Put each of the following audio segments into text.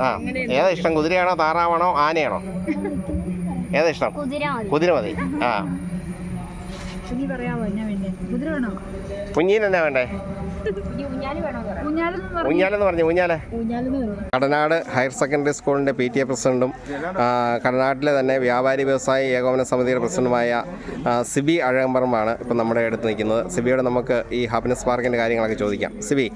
ആ ഏതാ ഇഷ്ടം കുതിരയാണോ താറാവാണോ ആനയാണോ? ഏതാ ഇഷ്ടം? കുതിര മതി. ആ. കുഞ്ഞിനെന്നാ വേണ്ടേ? ഊഞ്ഞാലെന്ന് പറഞ്ഞു ഊഞ്ഞാലെ? കടനാട് ഹയർ സെക്കൻഡറി സ്കൂളിന്റെ പി ടി എ പ്രസിഡന്റും കടനാട്ടിലെ തന്നെ വ്യാപാരി വ്യവസായി ഏകോപന സമിതിയുടെ പ്രസിഡന്റുമായ സിബി അഴകമ്പറമാണ് ഇപ്പം നമ്മുടെ അടുത്ത് നിൽക്കുന്നത്. സിബിയോട് നമുക്ക് ഈ ഹാപ്പിനെസ് പാർക്കിന്റെ കാര്യങ്ങളൊക്കെ ചോദിക്കാം. സിബി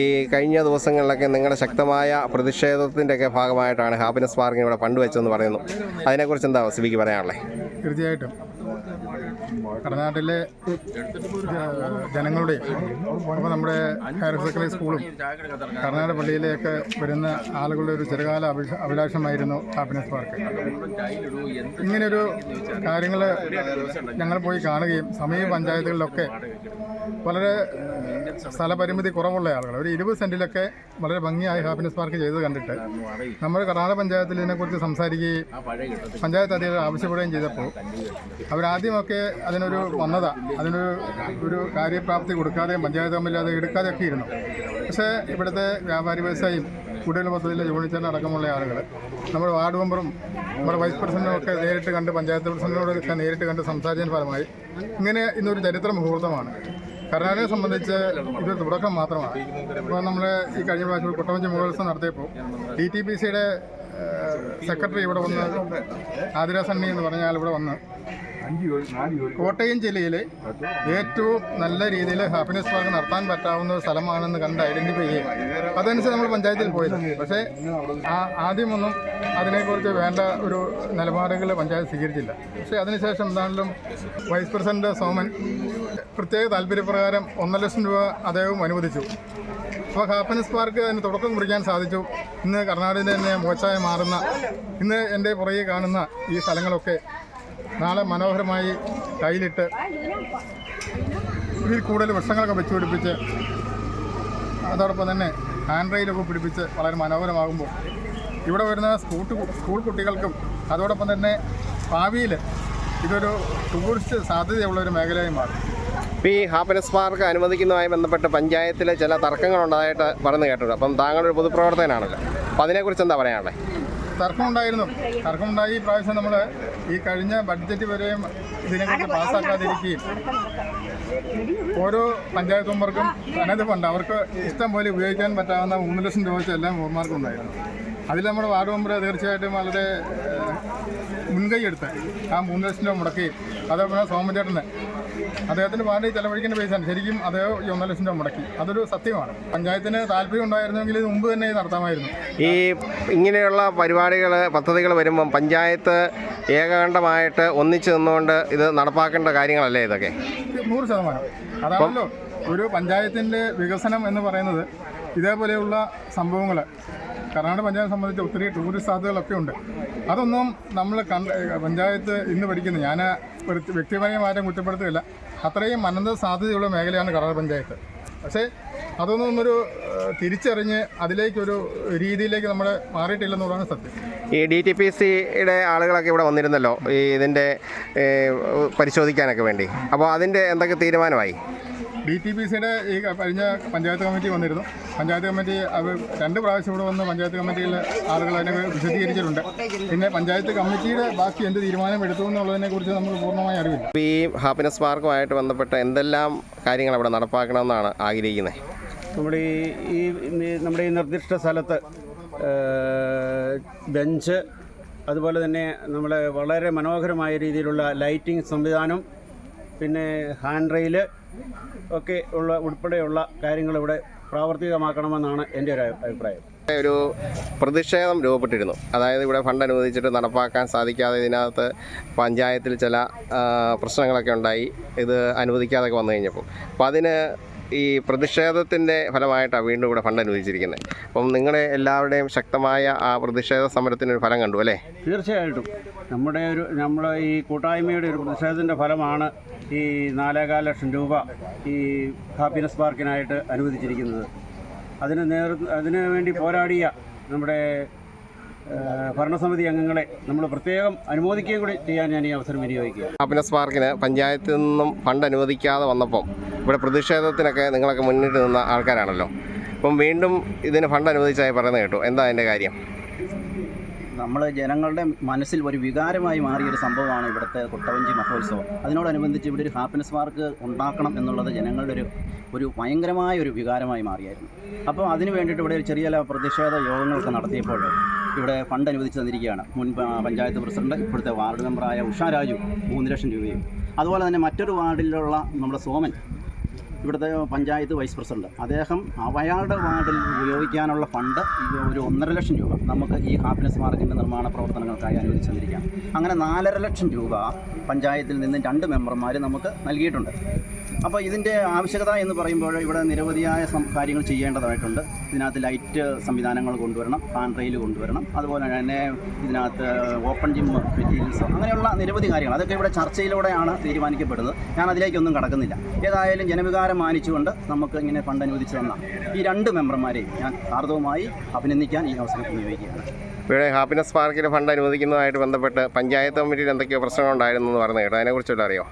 ഈ കഴിഞ്ഞ ദിവസങ്ങളിലൊക്കെ നിങ്ങളുടെ ശക്തമായ പ്രതിഷേധത്തിന്റെയൊക്കെ ഭാഗമായിട്ടാണ് ഹാപ്പിനെസ് പാർക്കിന് ഇവിടെ പണ്ട് വെച്ചതെന്ന് പറയുന്നു. അതിനെക്കുറിച്ച് എന്താ സിബിക്ക് പറയാനുള്ളത്? തീർച്ചയായിട്ടും. കടനാട്ടിലെ ജനങ്ങളുടെയും അപ്പോൾ നമ്മുടെ ഹയർ സെക്കൻഡറി സ്കൂളും കർണാടക പള്ളിയിലേക്ക് വരുന്ന ആളുകളുടെ ഒരു ചെറുകാല അഭിലാഷമായിരുന്നു ഹാപ്പിനെസ് പാർക്ക്. ഇങ്ങനൊരു കാര്യങ്ങൾ ഞങ്ങൾ പോയി കാണുകയും സമീപ പഞ്ചായത്തുകളിലൊക്കെ വളരെ സ്ഥലപരിമിതി കുറവുള്ള ആളുകൾ ഒരു ഇരുപത് സെന്റിലൊക്കെ വളരെ ഭംഗിയായി ഹാപ്പിനെസ് പാർക്ക് ചെയ്ത് കണ്ടിട്ട് നമ്മൾ കർണാടക പഞ്ചായത്തിൽ ഇതിനെക്കുറിച്ച് സംസാരിക്കുകയും പഞ്ചായത്ത് അധികൃതർ ആവശ്യപ്പെടുകയും ചെയ്തപ്പോൾ അവരാദ്യമൊക്കെ അതിനൊരു വന്നത അതിനൊരു ഒരു കാര്യപ്രാപ്തി കൊടുക്കാതെയും പഞ്ചായത്ത് തമ്മിൽ അത് എടുക്കാതെയൊക്കെ ഇരുന്നു. പക്ഷേ ഇവിടുത്തെ വ്യാപാരി വ്യവസായം കൂടുതൽ പദ്ധതിയിലെ ജോണിച്ചാൻ അടക്കമുള്ള ആളുകൾ നമ്മുടെ വാർഡ് മെമ്പറും നമ്മുടെ വൈസ് പ്രസിഡന്റും ഒക്കെ നേരിട്ട് കണ്ട് പഞ്ചായത്ത് പ്രസിഡന്റിനോടൊക്കെ നേരിട്ട് കണ്ട് സംസാരിച്ചതിന് ഫലമായി ഇങ്ങനെ ഇന്നൊരു ചരിത്ര മുഹൂർത്തമാണ്. കർണാടകയെ സംബന്ധിച്ച് ഇതൊരു തുടക്കം മാത്രമാണ്. ഇപ്പോൾ നമ്മൾ ഈ കഴിഞ്ഞ പ്രാവശ്യം കുട്ടമഞ്ചി മഹോത്സവം നടത്തിയപ്പോൾ ഡി ടി പി സിയുടെ സെക്രട്ടറി ഇവിടെ വന്ന് ആതിര സണ്ണി എന്ന് പറഞ്ഞാൽ ഇവിടെ വന്ന് കോട്ടയം ജില്ലയിലെ ഏറ്റവും നല്ല രീതിയിൽ ഹാപ്പിനെസ് പാർക്ക് നടത്താൻ പറ്റാവുന്ന ഒരു സ്ഥലമാണെന്ന് കണ്ട് ഐഡന്റിഫൈ ചെയ്യും അതനുസരിച്ച് നമ്മൾ പഞ്ചായത്തിൽ പോയത്. പക്ഷേ ആദ്യമൊന്നും അതിനെക്കുറിച്ച് വേണ്ട ഒരു നിലപാടുകൾ പഞ്ചായത്ത് സ്വീകരിച്ചില്ല. പക്ഷേ അതിനുശേഷം എന്താണെങ്കിലും വൈസ് പ്രസിഡന്റ് സോമൻ പ്രത്യേക താല്പര്യപ്രകാരം ഒന്നര ലക്ഷം രൂപ അദ്ദേഹവും അനുവദിച്ചു. അപ്പോൾ ഹാപ്പിനെസ് പാർക്ക് അതിന് തുടക്കം കുറിക്കാൻ സാധിച്ചു. ഇന്ന് കർണാടകയിൽ തന്നെ മോശമായി മാറുന്ന ഇന്ന് എന്റെ പുറകെ കാണുന്ന ഈ സ്ഥലങ്ങളൊക്കെ നാളെ മനോഹരമായി കയ്യിലിട്ട് ഇതിൽ കൂടുതൽ വൃക്ഷങ്ങളൊക്കെ വെച്ച് പിടിപ്പിച്ച് അതോടൊപ്പം തന്നെ ഹാൻഡ് റെയിലൊക്കെ പിടിപ്പിച്ച് വളരെ മനോഹരമാകുമ്പോൾ ഇവിടെ വരുന്ന സ്കൂട്ട് സ്കൂൾ കുട്ടികൾക്കും അതോടൊപ്പം തന്നെ ഭാവിയിൽ ഇതൊരു ടൂറിസ്റ്റ് സാധ്യതയുള്ള ഒരു മേഖലയായി മാറും. ഇപ്പോൾ ഈ ഹാപ്പിനെസ് പാർക്ക് അനുവദിക്കുന്നതുമായി ബന്ധപ്പെട്ട് പഞ്ചായത്തിലെ ചില തർക്കങ്ങളുണ്ടായിട്ട് പറഞ്ഞു കേട്ടിട്ടുണ്ട്. അപ്പം താങ്കളൊരു പൊതുപ്രവർത്തകനാണല്ലോ. അപ്പോൾ അതിനെക്കുറിച്ച് എന്താ പറയാനുള്ളത്? തർക്കമുണ്ടായിരുന്നു. തർക്കമുണ്ടായി ഈ പ്രാവശ്യം നമ്മൾ ഈ കഴിഞ്ഞ ബഡ്ജറ്റ് വരെയും ഇതിനെക്കുറിച്ച് പാസ്സാക്കാതിരിക്കുകയും ഓരോ പഞ്ചായത്ത് മെമ്പർക്കും തനത് ഫണ്ട്. അവർക്ക് ഇഷ്ടം പോലെ ഉപയോഗിക്കാൻ പറ്റാവുന്ന മൂന്ന് ലക്ഷം രൂപ വെച്ച് എല്ലാം മെമ്പർക്കും ഉണ്ടായിരുന്നു അതിൽ നമ്മുടെ വാർഡ് മെമ്പർ തീർച്ചയായിട്ടും വളരെ മുൻകൈ എടുത്ത് ആ മൂന്ന് ലക്ഷം രൂപ മുടക്കി. അതേപോലെ സോമചേട്ടന്. അദ്ദേഹത്തിന്റെ പാർട്ടി ചെലവഴിക്കേണ്ട പൈസയാണ് ശരിക്കും അദ്ദേഹം ഈ ഒന്നര ലക്ഷം രൂപ മുടക്കി. അതൊരു സത്യമാണ്. പഞ്ചായത്തിന് താല്പര്യം ഉണ്ടായിരുന്നെങ്കിൽ ഇത് മുമ്പ് തന്നെ നടത്താമായിരുന്നു. ഈ ഇങ്ങനെയുള്ള പരിപാടികൾ പദ്ധതികൾ വരുമ്പം പഞ്ചായത്ത് ഏകകണ്ഠമായിട്ട് ഒന്നിച്ചു നിന്നുകൊണ്ട് ഇത് നടപ്പാക്കേണ്ട കാര്യങ്ങളല്ലേ ഇതൊക്കെ? നൂറ് ശതമാനം. അതാണല്ലോ ഒരു പഞ്ചായത്തിന്റെ വികസനം എന്ന് പറയുന്നത് ഇതേപോലെയുള്ള സംഭവങ്ങൾ കർണാടക പഞ്ചായത്ത് സംബന്ധിച്ച് ഒത്തിരി ടൂറിസ്റ്റ് സാധ്യതകളൊക്കെ ഉണ്ട്. അതൊന്നും നമ്മൾ കണ്ട പഞ്ചായത്ത് ഇന്ന് പഠിക്കുന്നു. ഞാൻ വ്യക്തിപരമായി ആരും കുറ്റപ്പെടുത്തുകയില്ല. അത്രയും അനന്ത സാധ്യതയുള്ള മേഖലയാണ് കർണാടക പഞ്ചായത്ത്. പക്ഷേ അതൊന്നും ഏഹ്, തിരിച്ചറിഞ്ഞ് അതിലേക്കൊരു രീതിയിലേക്ക് നമ്മൾ മാറിയിട്ടില്ലെന്നുള്ളതാണ് സത്യം. ഈ ഡി ടി പി സിയുടെ ആളുകളൊക്കെ ഇവിടെ വന്നിരുന്നല്ലോ ഈ ഇതിന്റെ പരിശോധിക്കാനൊക്കെ വേണ്ടി. അപ്പോൾ അതിന്റെ എന്തൊക്കെ തീരുമാനമായി? ഡി ടി പി സിയുടെ ഈ കഴിഞ്ഞ പഞ്ചായത്ത് കമ്മിറ്റി വന്നിരുന്നു. പഞ്ചായത്ത് കമ്മിറ്റി അവർ രണ്ട് പ്രാവശ്യം ഇവിടെ വന്ന് പഞ്ചായത്ത് കമ്മിറ്റിയിൽ ആളുകൾ അതിനെ വിശദീകരിച്ചിട്ടുണ്ട്. പിന്നെ പഞ്ചായത്ത് കമ്മിറ്റിയുടെ ബാക്കി എന്ത് തീരുമാനം എടുത്തു എന്നുള്ളതിനെ കുറിച്ച് നമുക്ക് പൂർണമായി അറിവില്ല. ഈ ഹാപ്പിനെസ് പാർക്കുമായിട്ട് ബന്ധപ്പെട്ട എന്തെല്ലാം കാര്യങ്ങൾ അവിടെ നടപ്പാക്കണമെന്നാണ് ആഗ്രഹിക്കുന്നത്? നമ്മുടെ ഈ നമ്മുടെ ഈ നിർദ്ദിഷ്ട സ്ഥലത്ത് ബെഞ്ച് അതുപോലെ തന്നെ നമ്മൾ വളരെ മനോഹരമായ രീതിയിലുള്ള ലൈറ്റിംഗ് സംവിധാനം പിന്നെ ഹാൻഡ് റെയിൽ ഒക്കെ ഉള്ള ഉൾപ്പെടെയുള്ള കാര്യങ്ങൾ ഇവിടെ പ്രാവർത്തികമാക്കണമെന്നാണ് എന്റെ ഒരു അഭിപ്രായം. ഒരു പ്രതിഷേധം രൂപപ്പെട്ടിരുന്നു. അതായത് ഇവിടെ ഫണ്ട് അനുവദിച്ചിട്ട് നടപ്പാക്കാൻ സാധിക്കാതെ ഇതിനകത്ത് പഞ്ചായത്തിൽ ചില പ്രശ്നങ്ങളൊക്കെ ഉണ്ടായി. ഇത് അനുവദിക്കാതെ വന്നു കഴിഞ്ഞപ്പോൾ. അപ്പോൾ അതിന് ഈ പ്രതിഷേധത്തിന്റെ ഫലമായിട്ടാണ് വീണ്ടും ഇവിടെ ഫണ്ട് അനുവദിച്ചിരിക്കുന്നത്. അപ്പം നിങ്ങളെ എല്ലാവരുടെയും ശക്തമായ ആ പ്രതിഷേധ സമരത്തിനൊരു ഫലം കണ്ടു അല്ലേ? തീർച്ചയായിട്ടും. നമ്മുടെ ഒരു നമ്മുടെ ഈ കൂട്ടായ്മയുടെ ഒരു പ്രതിഷേധത്തിന്റെ ഫലമാണ് ഈ നാലേകാൽ ലക്ഷം രൂപ ഈ ഹാപ്പിനെസ് പാർക്കിനായിട്ട് അനുവദിച്ചിരിക്കുന്നത്. അതിന് നേർ അതിനു വേണ്ടി പോരാടിയ നമ്മുടെ ഭരണസമിതി അംഗങ്ങളെ നമ്മൾ പ്രത്യേകം അനുമോദിക്കുകയും കൂടി ചെയ്യാൻ ഞാൻ ഈ അവസരം വിനിയോഗിക്കുക ഹാപ്പിനെസ് പാർക്കിന് പഞ്ചായത്തിൽ നിന്നും ഫണ്ട് അനുവദിക്കാതെ വന്നപ്പോൾ ഇവിടെ പ്രതിഷേധത്തിനൊക്കെ നിങ്ങളൊക്കെ മുന്നിട്ട് നിന്ന ആൾക്കാരാണല്ലോ. അപ്പം വീണ്ടും ഇതിന് ഫണ്ട് അനുവദിച്ചായി പറയുന്നത് കേട്ടോ. എന്താ അതിന്റെ കാര്യം? നമ്മൾ ജനങ്ങളുടെ മനസ്സിൽ ഒരു വികാരമായി മാറിയൊരു സംഭവമാണ് ഇവിടുത്തെ കുട്ടവഞ്ചി മഹോത്സവം. അതിനോടനുബന്ധിച്ച് ഇവിടെ ഒരു ഹാപ്പിനെസ് പാർക്ക് ഉണ്ടാക്കണം എന്നുള്ളത് ജനങ്ങളുടെ ഒരു ഒരു ഭയങ്കരമായ ഒരു വികാരമായി മാറിയായിരുന്നു. അപ്പോൾ അതിന് വേണ്ടിയിട്ട് ഇവിടെ ഒരു ചെറിയ പ്രതിഷേധ യോഗങ്ങളൊക്കെ നടത്തിയപ്പോൾ ഇവിടെ ഫണ്ട് അനുവദിച്ച് തന്നിരിക്കുകയാണ്. മുൻ പഞ്ചായത്ത് പ്രസിഡന്റ് ഇപ്പോഴത്തെ വാർഡ് മെമ്പറായ ഉഷാ രാജു മൂന്ന് ലക്ഷം രൂപയും. അതുപോലെ തന്നെ മറ്റൊരു വാർഡിലുള്ള നമ്മുടെ സോമൻ ഇവിടുത്തെ പഞ്ചായത്ത് വൈസ് പ്രസിഡന്റ്. അദ്ദേഹം അയാളുടെ വാർഡിൽ ഉപയോഗിക്കാനുള്ള ഫണ്ട് ഒരു ഒന്നര ലക്ഷം രൂപ നമുക്ക് ഈ ഹാപ്പിനെസ് മാർക്കിന്റെ നിർമ്മാണ പ്രവർത്തനങ്ങൾക്കായി അനുവദിച്ചു തന്നിരിക്കുകയാണ് അങ്ങനെ നാലര ലക്ഷം രൂപ പഞ്ചായത്തിൽ നിന്ന് രണ്ട് മെമ്പർമാർ നമുക്ക് നൽകിയിട്ടുണ്ട്. അപ്പോൾ ഇതിന്റെ ആവശ്യകത എന്ന് പറയുമ്പോൾ ഇവിടെ നിരവധിയായ കാര്യങ്ങൾ ചെയ്യേണ്ടതായിട്ടുണ്ട്. ഇതിനകത്ത് ലൈറ്റ് സംവിധാനങ്ങൾ കൊണ്ടുവരണം ഹാൻ റെയിൽ കൊണ്ടുവരണം അതുപോലെ തന്നെ ഇതിനകത്ത് ഓപ്പൺ ജിം മെറ്റീരിയൽസ് അങ്ങനെയുള്ള നിരവധി കാര്യങ്ങൾ. അതൊക്കെ ഇവിടെ ചർച്ചയിലൂടെയാണ് തീരുമാനിക്കപ്പെടുന്നത്. ഞാൻ അതിലേക്കൊന്നും കടക്കുന്നില്ല. ഏതായാലും ജനവികാരം മാനിച്ചുകൊണ്ട് നമുക്ക് ഇങ്ങനെ ഫണ്ട് അനുവദിച്ചു തന്ന ഈ രണ്ട് മെമ്പർമാരെയും ഞാൻ ആർദവുമായി അഭിനന്ദിക്കാൻ ഈ അവസരം ഉപയോഗിക്കുകയാണ്. ഇവിടെ ഹാപ്പിനെസ് പാർക്കിന് ഫണ്ട് അനുവദിക്കുന്നതുമായിട്ട് ബന്ധപ്പെട്ട് പഞ്ചായത്ത് കമ്മിറ്റിയിൽ എന്തൊക്കെയോ പ്രശ്നങ്ങളുണ്ടായിരുന്നു എന്ന് പറഞ്ഞു കേട്ടോ. അതിനെക്കുറിച്ചുള്ള അറിയോ?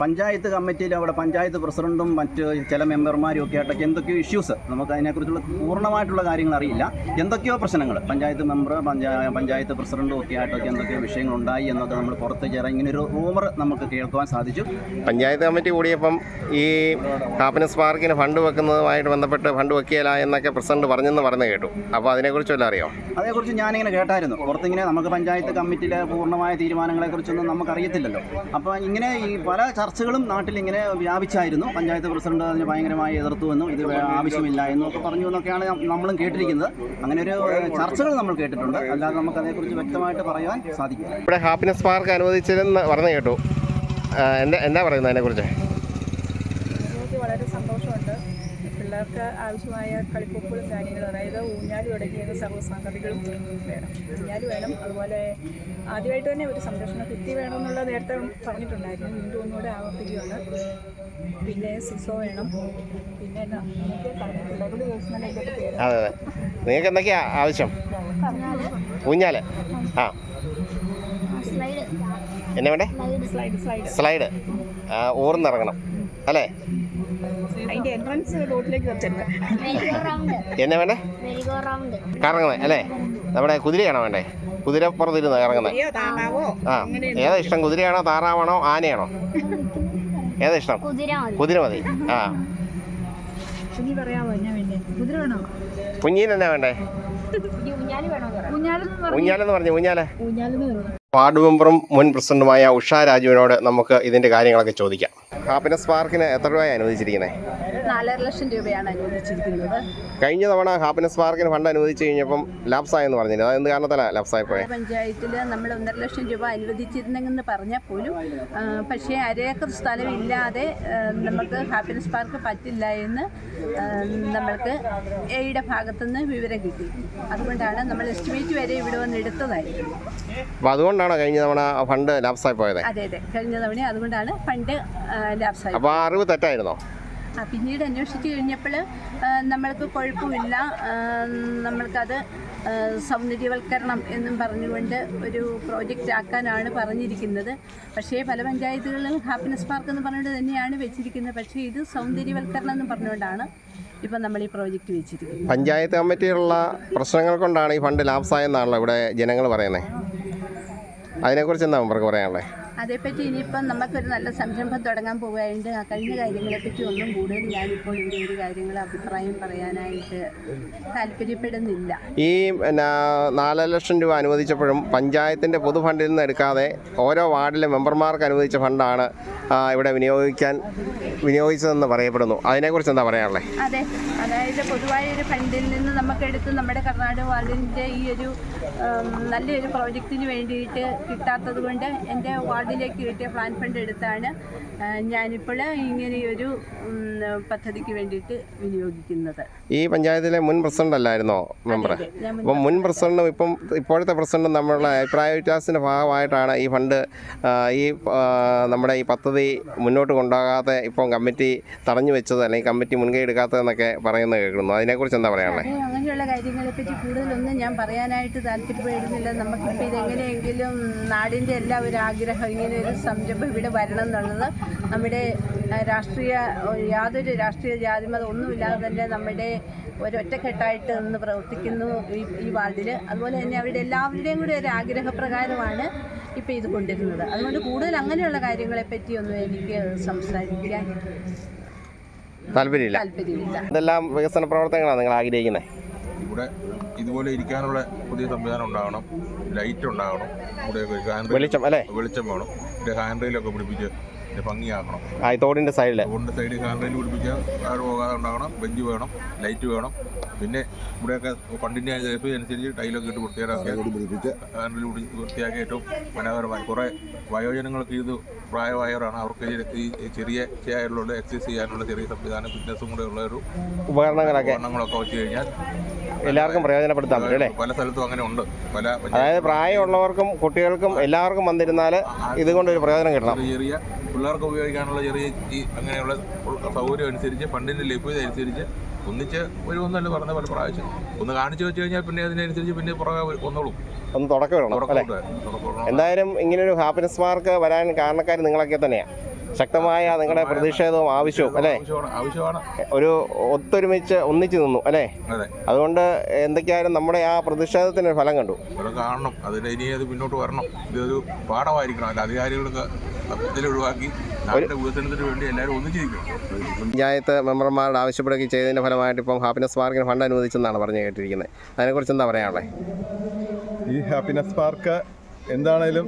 പഞ്ചായത്ത് കമ്മിറ്റിയിൽ അവിടെ പഞ്ചായത്ത് പ്രസിഡന്റും മറ്റ് ചില മെമ്പർമാരും ഒക്കെ ആയിട്ടൊക്കെ എന്തൊക്കെയോ ഇഷ്യൂസ് നമുക്ക് അതിനെക്കുറിച്ചുള്ള പൂർണമായിട്ടുള്ള കാര്യങ്ങൾ അറിയില്ല. എന്തൊക്കെയോ പ്രശ്നങ്ങൾ. പഞ്ചായത്ത് മെമ്പർ പഞ്ചായ പഞ്ചായത്ത് പ്രസിഡന്റും ഒക്കെ ആയിട്ടൊക്കെ എന്തൊക്കെയോ വിഷയങ്ങൾ ഉണ്ടായി എന്നൊക്കെ നമ്മൾ പുറത്ത് ചേരാൻ ഇങ്ങനെ ഒരു റൂമർ നമുക്ക് കേൾക്കുവാൻ സാധിച്ചു. പഞ്ചായത്ത് കമ്മിറ്റി കൂടിയപ്പം ഈ ഹാപ്പിനെസ് പാർക്കിന് ഫണ്ട് വെക്കുന്നതുമായിട്ട് ബന്ധപ്പെട്ട് ഫണ്ട് വെക്കുകയില്ല എന്നൊക്കെ പ്രസിഡന്റ് പറഞ്ഞെന്ന് പറഞ്ഞു കേട്ടു. അപ്പോൾ അതിനെക്കുറിച്ച് വല്ല അറിയാം? അതേക്കുറിച്ച് ഞാനിങ്ങനെ കേട്ടായിരുന്നു. പുറത്തിങ്ങനെ നമുക്ക് പഞ്ചായത്ത് കമ്മിറ്റിയിലെ പൂർണമായ തീരുമാനങ്ങളെക്കുറിച്ചൊന്നും നമുക്കറിയത്തില്ലല്ലോ. അപ്പോൾ ഇങ്ങനെ ഈ പല ചർച്ചകളും നാട്ടിൽ ഇങ്ങനെ വ്യാപിച്ചായിരുന്നു. പഞ്ചായത്ത് പ്രസിഡന്റ് അതിന് ഭയങ്കരമായി എതിർത്തുവെന്നും ഇത് ആവശ്യമില്ല എന്നും ഒക്കെ പറഞ്ഞു എന്നൊക്കെയാണ് നമ്മളും കേട്ടിരിക്കുന്നത്. അങ്ങനെ ഒരു ചർച്ചകൾ നമ്മൾ കേട്ടിട്ടുണ്ട്. അല്ലാതെ നമുക്ക് അതേക്കുറിച്ച് വ്യക്തമായിട്ട് പറയാൻ സാധിക്കില്ല. ഇവിടെ ഹാപ്പിനെസ് പാർക്ക് അനുവദിച്ചതെന്ന് പറഞ്ഞു കേട്ടു. എന്താ എന്താ പറയുന്നത് അതിനെക്കുറിച്ച് എനിക്ക് വളരെ സന്തോഷമുണ്ട് പിള്ളേർക്ക് ആവശ്യമായ കളിപ്പൊപ്പുകളും കാര്യങ്ങളും അതായത് ഊഞ്ഞാൽ അടങ്ങിയ സർവസംഗതികളും വേണം. ഊഞ്ഞാൽ വേണം. അതുപോലെ ആദ്യമായിട്ട് തന്നെ ഒരു സംരക്ഷണ ഭിത്തി വേണമെന്നുള്ള നേരത്തെ പറഞ്ഞിട്ടുണ്ടായിരുന്നു. വീണ്ടും ഒന്നുകൂടെ ആവർത്തിക്കുകയാണ്. പിന്നെ സിസോ വേണം. പിന്നെ എന്നാ അതെ അതെ. നിങ്ങൾക്ക് എന്തൊക്കെയാ ആവശ്യം? ഊഞ്ഞാൽ. ആ. സ്ലൈഡ്. എന്നെ വേണ്ടേ? Slide slide. സ്ലൈഡ്. ആ, ഊർന്നിറങ്ങണം. അല്ലേ? അതിന്റെ എൻട്രൻസ് റോഡിലേക്ക് എന്നെ വേണ്ടേ? കറങ്ങുന്നത് അല്ലേ? നമ്മുടെ കുതിരയാണോ വേണ്ടേ? കുതിര കുതിരപ്പുറത്തിരുന്ന് കറങ്ങുന്നത് ആ ഏതാ ഇഷ്ടം? കുതിരയാണോ താറാവാണോ ആനയാണോ? ഏതാ ഇഷ്ടം? കുതിര മതി. കുതിര മതി. ആ. കുഞ്ഞീന് എന്നാ വേണ്ടേ? ഊഞ്ഞാലെന്ന് പറഞ്ഞു ഊഞ്ഞാൽ. പറഞ്ഞു വാർഡ് മെമ്പറും മുൻ പ്രസിഡന്റുമായ ഉഷാ രാജുവിനോട് നമുക്ക് ഇതിന്റെ കാര്യങ്ങളൊക്കെ ചോദിക്കാം. ഹാപ്പിനെസ് പാർക്കിന് എത്ര രൂപയാണ് അനുവദിച്ചിരിക്കുന്നത് നാലര ലക്ഷം രൂപയാണ് അനുവദിച്ചിരിക്കുന്നത്. കഴിഞ്ഞ തവണ ഹാപ്പിനെസ് പാർക്കിന് ഫണ്ട് അനുവദിച്ചു കഴിഞ്ഞപ്പം ലാപ്സായെന്ന് പറഞ്ഞില്ല? അത് എന്ത് കാരണത്തിലാണ് ലാപ്സായിപ്പോയെ പഞ്ചായത്തിൽ നമ്മൾ ഒന്നര ലക്ഷം രൂപ അനുവദിച്ചിരുന്നെന്ന് പറഞ്ഞാൽ പോലും പക്ഷേ അരേക്കർ സ്ഥലം ഇല്ലാതെ നമുക്ക് ഹാപ്പിനെസ് പാർക്ക് പറ്റില്ല എന്ന് നമ്മൾക്ക് എയുടെ ഭാഗത്തുനിന്ന് വിവരം കിട്ടി. അതുകൊണ്ടാണ് നമ്മൾ എസ്റ്റിമേറ്റ് വരെ ഇവിടെ വന്ന് എടുത്തതായിരുന്നു അപ്പോൾ അതുകൊണ്ടാണോ കഴിഞ്ഞ തവണ ഫണ്ട് ലാപ്സായി പോയത്? അതെ അതെ. കഴിഞ്ഞ തവണ അതുകൊണ്ടാണ് ഫണ്ട് ലാപ്സായി അപ്പോൾ അറിവ് തെറ്റായിരുന്നോ? പിന്നീട് അന്വേഷിച്ച് കഴിഞ്ഞപ്പോൾ നമ്മൾക്ക് കുഴപ്പമില്ല. നമ്മൾക്കത് സൗന്ദര്യവൽക്കരണം എന്നും പറഞ്ഞുകൊണ്ട് ഒരു പ്രോജക്റ്റ് ആക്കാനാണ് പറഞ്ഞിരിക്കുന്നത്. പക്ഷേ പല പഞ്ചായത്തുകളിലും ഹാപ്പിനെസ് പാർക്ക് എന്ന് പറഞ്ഞുകൊണ്ട് തന്നെയാണ് വെച്ചിരിക്കുന്നത്. പക്ഷേ ഇത് സൗന്ദര്യവൽക്കരണം എന്ന് പറഞ്ഞുകൊണ്ടാണ് ഇപ്പം നമ്മൾ ഈ പ്രോജക്റ്റ് വെച്ചിരിക്കുന്നത്. പഞ്ചായത്ത് കമ്മിറ്റിയിലുള്ള പ്രശ്നങ്ങൾ കൊണ്ടാണ് ഈ ഫണ്ട് ലാപ്സായെന്നാണല്ലോ ഇവിടെ ജനങ്ങൾ പറയുന്നത്. അതിനെക്കുറിച്ച് എന്താ നമുക്ക് പറയാനുള്ളത്? അതേപ്പറ്റി ഇനിയിപ്പം നമുക്കൊരു നല്ല സംരംഭം തുടങ്ങാൻ പോകുകയുണ്ട് ആ കഴിഞ്ഞ കാര്യങ്ങളെപ്പറ്റി ഒന്നും കൂടുതൽ ഞാനിപ്പോൾ ഇവിടെ ഒരു കാര്യങ്ങൾ അഭിപ്രായം പറയാനായിട്ട് താല്പര്യപ്പെടുന്നില്ല. ഈ നാല് ലക്ഷം രൂപ അനുവദിച്ചപ്പോഴും പഞ്ചായത്തിന്റെ പൊതു ഫണ്ടിൽ നിന്ന് എടുക്കാതെ ഓരോ വാർഡിലെ മെമ്പർമാർക്ക് അനുവദിച്ച ഫണ്ടാണ് ഇവിടെ വിനിയോഗിക്കാൻ വിനിയോഗിച്ചതെന്ന് പറയപ്പെടുന്നു. അതിനെക്കുറിച്ച് എന്താ പറയാനുള്ളത് അതെ. അതായത് പൊതുവായ ഒരു ഫണ്ടിൽ നിന്ന് നമുക്കെടുത്ത് നമ്മുടെ കർണാടക വാർഡിന്റെ ഈ ഒരു നല്ലൊരു പ്രോജക്റ്റിന് വേണ്ടിയിട്ട് കിട്ടാത്തത് കൊണ്ട് എന്റെ വാർഡിലേക്ക് കിട്ടിയ പ്ലാൻ ഫണ്ട് എടുത്താണ് ഞാനിപ്പോൾ ഇങ്ങനെയൊരു ഒരു പദ്ധതിക്ക് വേണ്ടിയിട്ട് വിനിയോഗിക്കുന്നത്. ഈ പഞ്ചായത്തിലെ മുൻ പ്രസിഡന്റ് അല്ലായിരുന്നോ മെമ്പർ അപ്പം മുൻ പ്രസിഡന്റും ഇപ്പം ഇപ്പോഴത്തെ പ്രസിഡന്റും നമ്മളുടെ അഭിപ്രായ വ്യത്യാസത്തിന്റെ ഭാഗമായിട്ടാണ് ഈ ഫണ്ട് ഈ നമ്മുടെ ഈ പദ്ധതി മുന്നോട്ട് കൊണ്ടുപോകാതെ ഇപ്പം കമ്മിറ്റി തടഞ്ഞു വെച്ചത് അല്ലെങ്കിൽ കമ്മിറ്റി മുൻകൈ എടുക്കാത്തതെന്നൊക്കെ പറയുന്നത് കേൾക്കുന്നു. അതിനെക്കുറിച്ച് എന്താ പറയാനുള്ളത്? അങ്ങനെയുള്ള കാര്യങ്ങളെ പറ്റി കൂടുതലൊന്നും ഞാൻ പറയാനായിട്ട് താല്പര്യപ്പെടുന്നില്ല. നമുക്കിപ്പോൾ ഇതെങ്ങനെയെങ്കിലും നാടിന്റെ എല്ലാ ഒരു ആഗ്രഹം ഇങ്ങനെ ഒരു സംരംഭം ഇവിടെ വരണം എന്നുള്ളത് നമ്മുടെ രാഷ്ട്രീയ യാതൊരു രാഷ്ട്രീയ ജാതിമത ഒന്നുമില്ലാതെ തന്നെ നമ്മുടെ ഒരൊറ്റക്കെട്ടായിട്ട് നിന്ന് പ്രവർത്തിക്കുന്നു ഈ ഈ വാർഡിൽ അതുപോലെ തന്നെ അവരുടെ എല്ലാവരുടെയും കൂടി ഒരു ആഗ്രഹപ്രകാരമാണ് ഇപ്പോൾ ഇത് കൊണ്ടിരുന്നത്. അതുകൊണ്ട് കൂടുതൽ അങ്ങനെയുള്ള കാര്യങ്ങളെ പറ്റിയൊന്നും എനിക്ക് സംസാരിക്കാൻ താല്പര്യമില്ല. താല്പര്യമില്ല. ഇതെല്ലാം വികസന പ്രവർത്തനങ്ങളാണ് നിങ്ങൾ ആഗ്രഹിക്കുന്നത്? ഇവിടെ ഇതുപോലെ ഇരിക്കാനുള്ള പുതിയ സംവിധാനം ഉണ്ടാകണം. ലൈറ്റ് ഉണ്ടാകണം. ഇവിടെ ഹാൻഡ് വെളിച്ചം അല്ലേ? വെളിച്ചം വേണം. ഇവിടെ ഹാൻഡ് റെയിലൊക്കെ പിടിപ്പിച്ച് ഭംഗിയാക്കണം. ആ ഈ തോടിന്റെ സൈഡിൽ സൈഡിൽ ഹാൻഡ് റെയിൽ പിടിപ്പിച്ച് ആരും പോകാതെ ഉണ്ടാകണം. ബെഞ്ച് വേണം ലൈറ്റ് വേണം. പിന്നെ ഇവിടെയൊക്കെ പണ്ടിന്റെ അനുസരിച്ച് ടൈലൊക്കെ ഇട്ട് വൃത്തിയാക്കി ഹാൻഡ് റെയിൽ പിടിച്ച് വൃത്തിയാക്കി ഏറ്റവും മനോഹരമായി. കുറേ വയോജനങ്ങൾക്ക് ഇത് പ്രായമായവരാണ് അവർക്ക് ഈ ഈ ചെറിയ ചെയ്യാനുള്ള എക്സസൈസ് ചെയ്യാനുള്ള ചെറിയ സംവിധാനം ഫിറ്റ്നസും കൂടെ ഉള്ള ഒരു ഉപകരണങ്ങളൊക്കെ. ഉപകരണങ്ങളൊക്കെ വെച്ച് കഴിഞ്ഞാൽ എല്ലാവർക്കും പ്രയോജനപ്പെടുത്താൻ പറ്റും അല്ലേ? പല സ്ഥലത്തും അങ്ങനെ ഉണ്ട്. പല അതായത് പ്രായമുള്ളവർക്കും കുട്ടികൾക്കും എല്ലാവർക്കും വന്നിരുന്നാൽ ഇതുകൊണ്ട് ഒരു പ്രയോജനം കിട്ടണം. ചെറിയ പിള്ളേർക്ക് ഉപയോഗിക്കാനുള്ള ചെറിയ ഈ അങ്ങനെയുള്ള സൗകര്യം അനുസരിച്ച് ഫണ്ടിന്റെ ലഭ്യത അനുസരിച്ച് ഒന്നിച്ച് ഒരു ഒന്നല്ല പറഞ്ഞ പല പ്രാവശ്യം. ഒന്ന് കാണിച്ചു വെച്ച് കഴിഞ്ഞാൽ പിന്നെ അതിനനുസരിച്ച് പിന്നെ പുറകെ ഒന്നോളും ഒന്ന് തുടക്കം ഇടണം എന്തായാലും ഇങ്ങനൊരു ഹാപ്പിനെസ് മാർക്ക് വരാൻ കാരണക്കാർ നിങ്ങളൊക്കെ തന്നെയാണ് ശക്തമായ നിങ്ങളുടെ പ്രതിഷേധവും ആവശ്യവും അല്ലേ? ഒരു ഒത്തൊരുമിച്ച് ഒന്നിച്ചു നിന്നു അല്ലേ? അതുകൊണ്ട് എന്തൊക്കെയായാലും നമ്മുടെ ആ പ്രതിഷേധത്തിന് ഫലം കണ്ടു. കാണണം അതിന് ഇനി അത് മുന്നോട്ട് വരണം. ഇതൊരു പാഠമായിരിക്കണം. അല്ല അധികാരികൾക്ക് ഒഴിവാക്കി പഞ്ചായത്ത് മെമ്പർമാരുടെ ആവശ്യപ്പെടുകയും ചെയ്തതിന്റെ ഫലമായിട്ട് ഇപ്പം ഹാപ്പിനെസ് പാർക്കിന് ഫണ്ട് അനുവദിച്ചെന്നാണ് പറഞ്ഞു കേട്ടിരിക്കുന്നത്. അതിനെക്കുറിച്ച് എന്താ പറയാനുള്ളത് ഈ ഹാപ്പിനെസ് പാർക്ക് എന്താണേലും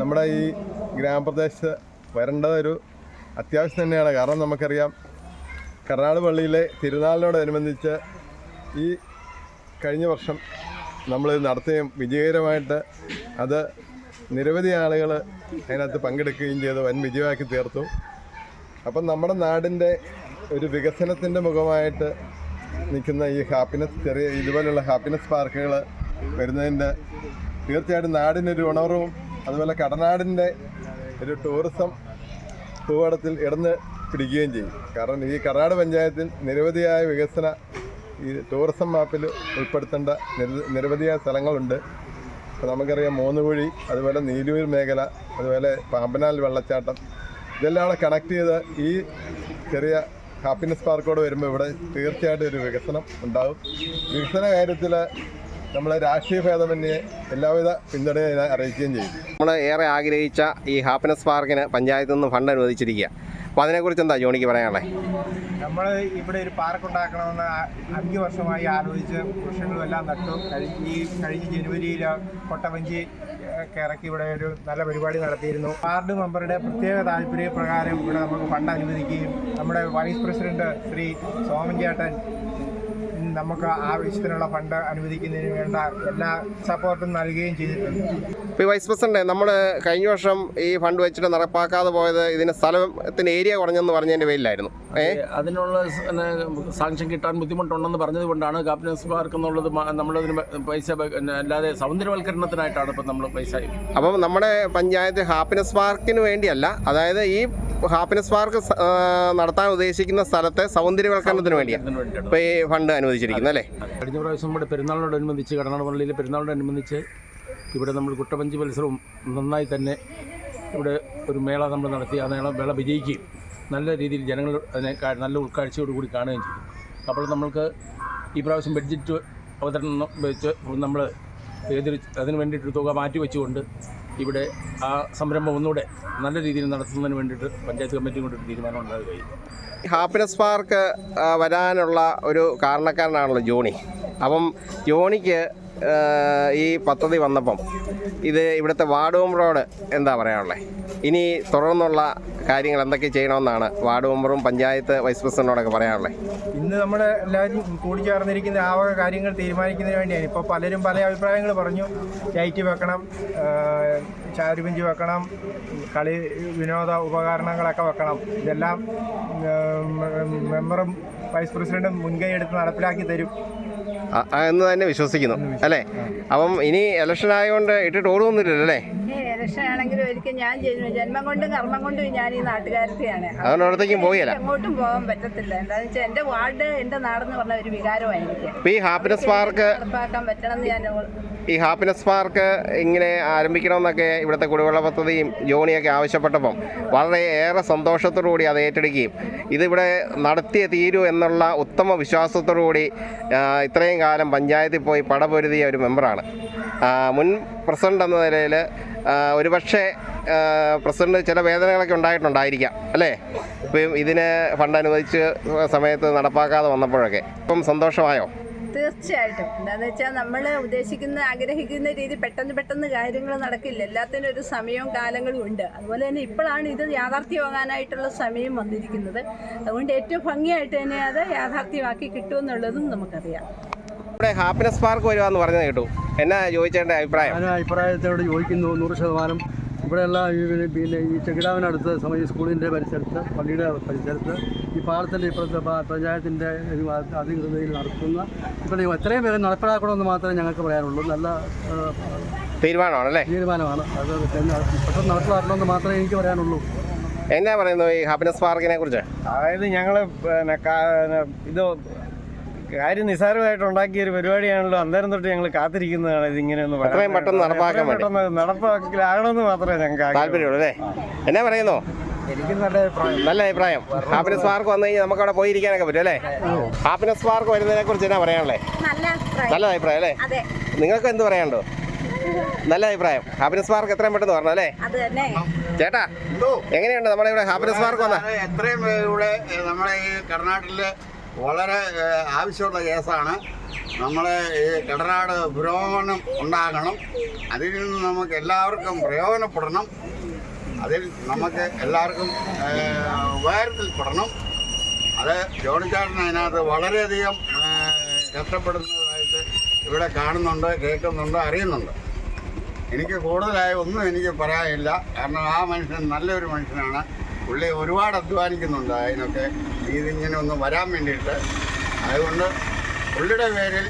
നമ്മുടെ ഈ ഗ്രാമപ്രദേശത്ത് വരേണ്ടത് ഒരു അത്യാവശ്യം തന്നെയാണ്. കാരണം നമുക്കറിയാം കർണാട് പള്ളിയിലെ തിരുനാളിനോടനുബന്ധിച്ച് ഈ കഴിഞ്ഞ വർഷം നമ്മൾ നടത്തുകയും വിജയകരമായിട്ട് അത് നിരവധി ആളുകൾ അതിനകത്ത് പങ്കെടുക്കുകയും ചെയ്ത് വൻ വിജയമാക്കി തീർത്തു. അപ്പം നമ്മുടെ നാടിന്റെ ഒരു വികസനത്തിന്റെ മുഖമായിട്ട് നിൽക്കുന്ന ഈ ഹാപ്പിനെസ് ചെറിയ ഇതുപോലെയുള്ള ഹാപ്പിനെസ് പാർക്കുകൾ വരുന്നതിന്റെ തീർച്ചയായിട്ടും നാടിനൊരു ഉണർവും അതുപോലെ കടനാടിന്റെ ഒരു ടൂറിസം ഭൂപടത്തിൽ ഇടന്ന് പിടിക്കുകയും ചെയ്യും. കാരണം ഈ കർണാടക പഞ്ചായത്തിൽ നിരവധിയായ വികസന ഈ ടൂറിസം മാപ്പിൽ ഉൾപ്പെടുത്തേണ്ട നിര- നിരവധിയായ സ്ഥലങ്ങളുണ്ട്. അപ്പോൾ നമുക്കറിയാം മൂന്നുകുഴി അതുപോലെ നീലൂർ മേഖല അതുപോലെ പാമ്പനാൽ വെള്ളച്ചാട്ടം. ഇതെല്ലാം കണക്ട് ചെയ്ത് ഈ ചെറിയ ഹാപ്പിനെസ് പാർക്കോട് വരുമ്പോൾ ഇവിടെ തീർച്ചയായിട്ടും ഒരു വികസനം ഉണ്ടാകും വികസന കാര്യത്തിൽ നമ്മൾ രാഷ്ട്രീയ ഭേദമന്യേ എല്ലാവിധ പിന്തുണയും അറിയിക്കുകയും ചെയ്യും നമ്മൾ ഏറെ ആഗ്രഹിച്ച ഈ ഹാപ്പിനെസ് പാർക്കിന് പഞ്ചായത്തിൽ നിന്ന് ഫണ്ട് അനുവദിച്ചിരിക്കുക. അപ്പോൾ അതിനെക്കുറിച്ച് എന്താ ജോണിക്ക് പറയാനുള്ളത് നമ്മൾ ഇവിടെ ഒരു പാർക്ക് ഉണ്ടാക്കണമെന്ന് അഞ്ച് വർഷമായി ആലോചിച്ച് വൃക്ഷങ്ങളും എല്ലാം നട്ടു. ഈ കഴിഞ്ഞ ജനുവരിയിൽ കൊട്ടവഞ്ചി ഒക്കെ ഇറക്കി ഇവിടെ ഒരു നല്ല പരിപാടി നടത്തിയിരുന്നു. വാർഡ് മെമ്പറുടെ പ്രത്യേക താല്പര്യ പ്രകാരം ഇവിടെ നമുക്ക് ഫണ്ട് അനുവദിക്കുകയും നമ്മുടെ വൈസ് പ്രസിഡന്റ് ശ്രീ സോമൻ ചേട്ടൻ നമുക്ക് ആവശ്യത്തിനുള്ള ഫണ്ട് അനുവദിക്കുന്നതിന് വേണ്ട എല്ലാ സപ്പോർട്ടും നൽകുകയും ചെയ്തിട്ടുണ്ട്. ഇപ്പോൾ ഈ വൈസ് പ്രസിഡന്റ് നമ്മൾ കഴിഞ്ഞ വർഷം ഈ ഫണ്ട് വെച്ചിട്ട് നടപ്പാക്കാതെ പോയത് ഇതിന് സ്ഥലത്തിന് ഏരിയ കുറഞ്ഞെന്ന് പറഞ്ഞതിന്റെ പേരിലായിരുന്നു. അതിനുള്ള സാങ്ഷൻ കിട്ടാൻ ബുദ്ധിമുട്ടുണ്ടെന്ന് പറഞ്ഞത് കൊണ്ടാണ് കാപ്പിനസ് പാർക്ക് എന്നുള്ളത് നമ്മളതിന് പൈസ അല്ലാതെ സൗന്ദര്യവൽക്കരണത്തിനായിട്ടാണ് ഇപ്പം നമ്മൾ പൈസ അപ്പം നമ്മുടെ പഞ്ചായത്ത് ഹാപ്പിനെസ് പാർക്കിന് വേണ്ടിയല്ല അതായത് ഈ ഹാപ്പിനെസ് പാർക്ക് നടത്താൻ ഉദ്ദേശിക്കുന്ന സ്ഥലത്തെ സൗന്ദര്യവൽക്കരണത്തിന് വേണ്ടിയാണ്. ഇപ്പോൾ ഈ ഫണ്ട് അനുവദിച്ചിരിക്കുന്നത് അല്ലേ? കഴിഞ്ഞ പ്രാവശ്യം നമ്മുടെ പെരുന്നാളിനോടനുബന്ധിച്ച് കടനാട് പള്ളിയിലെ പെരുന്നാളിനോടനുബന്ധിച്ച് ഇവിടെ നമ്മൾ കുട്ടപഞ്ചി മത്സരവും നന്നായി തന്നെ ഇവിടെ ഒരു മേള നമ്മൾ നടത്തി. ആ മേള മേള വിജയിക്കുകയും നല്ല രീതിയിൽ ജനങ്ങൾ അതിനെ നല്ല ഉൾക്കാഴ്ചയോടുകൂടി കാണുകയും ചെയ്തു. അപ്പോൾ നമ്മൾക്ക് ഈ പ്രാവശ്യം ബഡ്ജറ്റ് അവതരണം വെച്ച് നമ്മൾ ഏതൊരു അതിന് വേണ്ടിയിട്ടൊരു തുക മാറ്റി വെച്ചുകൊണ്ട് ഇവിടെ ആ സംരംഭം ഒന്നുകൂടെ നല്ല രീതിയിൽ നടത്തുന്നതിന് വേണ്ടിയിട്ട് പഞ്ചായത്ത് കമ്മിറ്റി കൊണ്ടൊരു തീരുമാനം ഉണ്ടാകുകയും ഹാപ്പിനെസ് പാർക്ക് വരാനുള്ള ഒരു കാരണക്കാരനാണല്ലോ ജോണി. അപ്പം ജോണിക്ക് ഈ പദ്ധതി വന്നപ്പം ഇത് ഇവിടുത്തെ വാർഡ് മെമ്പറോട് എന്താ പറയാനുള്ളത് ഇനി തുടർന്നുള്ള കാര്യങ്ങൾ എന്തൊക്കെ ചെയ്യണമെന്നാണ് വാർഡ് മെമ്പറും പഞ്ചായത്ത് വൈസ് പ്രസിഡന്റിനോടൊക്കെ പറയാനുള്ളത് ഇന്ന് നമ്മൾ എല്ലാവരും കൂടിച്ചേർന്നിരിക്കുന്ന ആ വക കാര്യങ്ങൾ തീരുമാനിക്കുന്നതിന് വേണ്ടിയാണ്. ഇപ്പോൾ പലരും പല അഭിപ്രായങ്ങൾ പറഞ്ഞു. ലൈറ്റ് വെക്കണം ചാരുബെഞ്ച് വെക്കണം കളി വിനോദ ഉപകരണങ്ങളൊക്കെ വെക്കണം. ഇതെല്ലാം മെമ്പറും വൈസ് പ്രസിഡന്റും മുൻകൈ എടുത്ത് നടപ്പിലാക്കി തരും. എന്ന് തന്നെ വിശ്വസിക്കുന്നു അല്ലേ? അപ്പം ഇനി ഇലക്ഷൻ ആയതുകൊണ്ട് ഇട്ടിട്ട് ഓടുമൊന്നുമില്ലല്ലോ അല്ലേ മനുഷ്യനാണെങ്കിലും ഒരിക്കൽ ഞാൻ ജന്മ ജന്മം കൊണ്ടും കർമ്മം കൊണ്ടും ഞാൻ ഈ നാട്ടുകാരത്തെയാണ്. അതുകൊണ്ട് അവിടത്തേക്കും പോയില്ല. എങ്ങോട്ടും പോകാൻ പറ്റത്തില്ല. എന്താണെന്ന് വെച്ചാൽ എന്റെ വാർഡ് എന്റെ നാടെന്ന് പറഞ്ഞ ഒരു വികാരമായിരിക്കും. ഈ ഹാപ്പിനെസ് പാർക്ക് നടപ്പാക്കാൻ പറ്റണമെന്ന് ഞാൻ ഈ ഹാപ്പിനെസ് പാർക്ക് ഇങ്ങനെ ആരംഭിക്കണമെന്നൊക്കെ ഇവിടുത്തെ കുടിവെള്ള പദ്ധതിയും ജോണിയൊക്കെ ആവശ്യപ്പെട്ടപ്പം വളരെ ഏറെ സന്തോഷത്തോടു കൂടി അത് ഏറ്റെടുക്കുകയും ഇതിവിടെ നടത്തിയ തീരൂ എന്നുള്ള ഉത്തമ വിശ്വാസത്തോടു കൂടി ഇത്രയും കാലം പഞ്ചായത്തിൽ പോയി പടപൊരുതിയ ഒരു മെമ്പറാണ്. മുൻ പ്രസിഡന്റ് എന്ന നിലയിൽ ഒരുപക്ഷെ പ്രസിഡന്റ് ചില വേദനകളൊക്കെ ഉണ്ടായിട്ടുണ്ടായിരിക്കാം അല്ലേ? ഇപ്പം ഇതിന് ഫണ്ട് അനുവദിച്ച് സമയത്ത് നടപ്പാക്കാതെ വന്നപ്പോഴൊക്കെ. ഇപ്പം സന്തോഷമായോ? തീർച്ചയായിട്ടും. എന്താണെന്ന് വെച്ചാൽ നമ്മൾ ഉദ്ദേശിക്കുന്ന ആഗ്രഹിക്കുന്ന രീതി പെട്ടെന്ന് പെട്ടെന്ന് കാര്യങ്ങൾ നടക്കില്ല. എല്ലാത്തിനും ഒരു സമയവും കാലങ്ങളും ഉണ്ട്. അതുപോലെ തന്നെ ഇപ്പോഴാണ് ഇത് യാഥാർത്ഥ്യമാകാനായിട്ടുള്ള സമയം വന്നിരിക്കുന്നത്. അതുകൊണ്ട് ഏറ്റവും ഭംഗിയായിട്ട് തന്നെ അത് യാഥാർത്ഥ്യമാക്കി കിട്ടുമെന്നുള്ളതും നമുക്കറിയാം. ഇവിടെ ഹാപ്പിനെസ് പാർക്ക് വരുവാന്ന് പറഞ്ഞു കേട്ടു. എന്നാ ചോദിച്ചേണ്ട അഭിപ്രായം? അഭിപ്രായത്തോട് ചോദിക്കുന്നു നൂറ് ശതമാനം ഇവിടെയുള്ള ഈ പിന്നെ- ഈ ഈ സമയം ഈ സ്കൂളിന്റെ പരിസരത്ത് പള്ളിയുടെ പരിസരത്ത് ഈ പാടത്തിന്റെ ഇപ്പുറത്തെ പഞ്ചായത്തിന്റെ ഒരു അധികൃതയിൽ നടത്തുന്ന ഇപ്പോൾ എത്രയും പേര് നടപ്പിലാക്കണമെന്ന് മാത്രമേ ഞങ്ങൾക്ക് പറയാനുള്ളൂ. നല്ല തീരുമാനമാണല്ലേ? തീരുമാനമാണ്. അത് പെട്ടെന്ന് നടപ്പിലാക്കണമെന്ന് മാത്രമേ എനിക്ക് പറയാനുള്ളൂ. എന്നാ പറയുന്നു ഈ ഹാപ്പിനെസ് പാർക്കിനെ കുറിച്ച്? അതായത് ഞങ്ങൾ ഇത് കാര്യം നിസാരമായിട്ട് ഉണ്ടാക്കിയ ഒരു പരിപാടിയാണല്ലോ. അന്നേരം തൊട്ട് ഞങ്ങൾ കാത്തിരിക്കുന്നതാണ് ഇതിങ്ങനെ ഒന്ന്. എത്രയും പെട്ടെന്ന് നടപ്പാക്കാൻ പെട്ടെന്ന് നടപ്പാക്കലാകണമെന്ന് മാത്രമേ ഞങ്ങൾക്ക്. താല്പര്യമുള്ളൂ അല്ലേ? എന്നാ പറയുന്നു? എനിക്ക് നല്ല അഭിപ്രായം. നല്ല അഭിപ്രായം. ഹാപ്പിനെസ് പാർക്ക് വന്നു കഴിഞ്ഞാൽ നമുക്ക് അവിടെ പോയിരിക്കാനൊക്കെ പറ്റും അല്ലേ? ഹാപ്പിനെസ് പാർക്ക് വരുന്നതിനെ കുറിച്ച് എന്നാ പറയാനുള്ളത് നല്ല അഭിപ്രായം. അല്ലേ? അതെ. നിങ്ങൾക്ക് എന്ത് പറയാനുണ്ടോ? നല്ല അഭിപ്രായം. ഹാപ്പിനെസ് പാർക്ക് എത്രയും പെട്ടെന്ന് പറഞ്ഞു അല്ലേ? ചേട്ടാ എങ്ങനെയുണ്ട് നമ്മുടെ ഇവിടെ ഹാപ്പിനെസ് പാർക്ക് വന്ന? എത്രയും ഇവിടെ നമ്മുടെ ഈ കർണാടകയിൽ വളരെ ആവശ്യമുള്ള കേസാണ്. നമ്മളെ ഈ കടനാട് പുരോഗമനം ഉണ്ടാകണം. അതിൽ നിന്ന് നമുക്ക് എല്ലാവർക്കും പ്രയോജനപ്പെടണം. അതിൽ നമുക്ക് എല്ലാവർക്കും ഉപകാരത്തിൽപ്പെടണം. അത് ജോണിച്ചാട്ടൻ അതിനകത്ത് വളരെയധികം കഷ്ടപ്പെടുന്നതായിട്ട് ഇവിടെ കാണുന്നുണ്ട് കേൾക്കുന്നുണ്ട് അറിയുന്നുണ്ട്. എനിക്ക് കൂടുതലായി ഒന്നും എനിക്ക് പറയാനില്ല. കാരണം ആ മനുഷ്യൻ നല്ലൊരു മനുഷ്യനാണ്. പുള്ളി ഒരുപാട് അധ്വാനിക്കുന്നുണ്ട് അതിനൊക്കെ. ഇതിങ്ങനെ ഒന്ന് വരാൻ വേണ്ടിയിട്ട്. അതുകൊണ്ട് പുള്ളിയുടെ പേരിൽ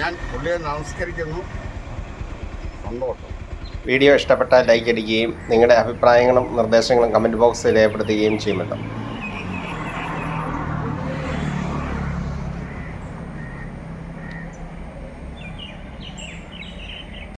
ഞാൻ പുള്ളിയെ നമസ്കരിക്കുന്നു. സന്തോഷം. വീഡിയോ ഇഷ്ടപ്പെട്ടാൽ ലൈക്ക് അടിക്കുകയും നിങ്ങളുടെ അഭിപ്രായങ്ങളും നിർദ്ദേശങ്ങളും കമന്റ് ബോക്സിൽ രേഖപ്പെടുത്തുകയും ചെയ്യുമല്ലോ